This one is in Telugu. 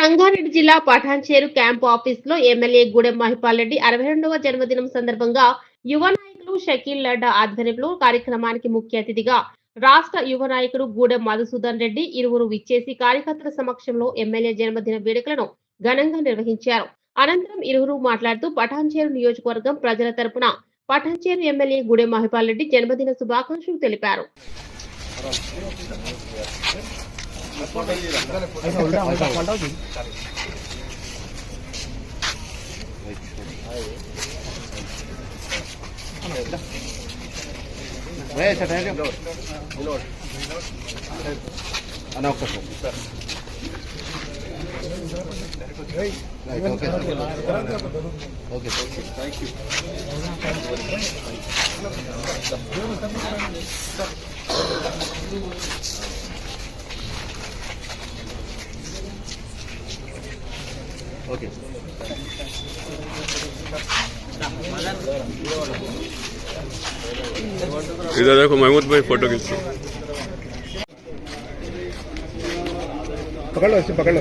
రంగారెడ్డి జిల్లా పఠాన్చేరు క్యాంపు ఆఫీస్లో ఎమ్మెల్యే గూడెం మహిపాల్ రెడ్డి అరవై రెండవ జన్మదినం సందర్భంగా యువ నాయకులు షకీల్ లడ్డా ఆధ్వర్యంలో కార్యక్రమానికి ముఖ్య అతిథిగా రాష్ట్ర యువ నాయకుడు గూడెం మధుసూదన్ రెడ్డి ఇరువురు విచ్చేసి కార్యకర్తల సమక్షంలో ఎమ్మెల్యే జన్మదిన వేడుకలను ఘనంగా నిర్వహించారు. అనంతరం ఇరువురు మాట్లాడుతూ పఠాన్చేరు నియోజకవర్గం ప్రజల తరపున పఠాన్చేరు ఎమ్మెల్యే గూడెం మహిపాల్ రెడ్డి జన్మదిన శుభాకాంక్షలు తెలిపారు. ऐसा उल्टा ऐसा पलटाओ जी भैया अच्छा ठहरे अनाव कर Right, okay, sir. Okay, sir. Thank you. Thank you. Okay इधर देखो महमूद भाई फोटो खींचो पकड़ लो इसे पकड़ लो